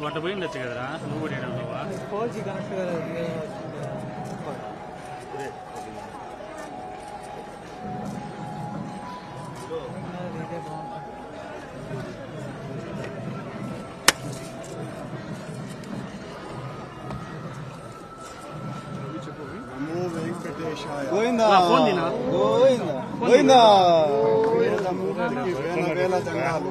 నువ్వు అట్ట పోయిండొచ్చు కదరా? నువ్వు కూడా ఏడా ఉన్నావా? ఫోర్ జీ కనెక్ట్ కాలేదు ఇదే బాగుంటుంది నమో వెంకటేశాయ గోవిందా. నా ఫోన్ తినా? గోవిందా. గోవిందా. వేదమూర్తికి వేల వేల దండాలు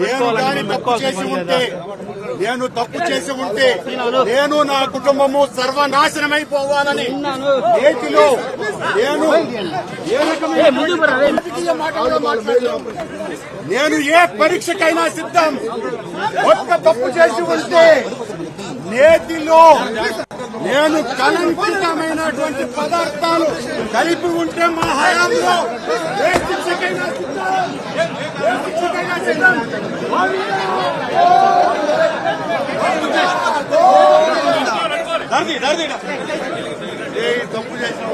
నేను తప్పు చేసి ఉంటే నేను తప్పు చేసి ఉంటే నేను నా కుటుంబము సర్వనాశనమైపోవాలని నేటిలో నేను. నేను ఏ పరీక్షకైనా సిద్ధం? ఒక్క తప్పు చేసి ఉంటే నేతిలో నేను కలంకితమైనటువంటి పదార్థాలు కలిపి ఉంటే మా హయాంలో ఏ శిక్షకైనా ఏ శిక్షకైనా సిద్ధం ఏ తప్పు చేసిన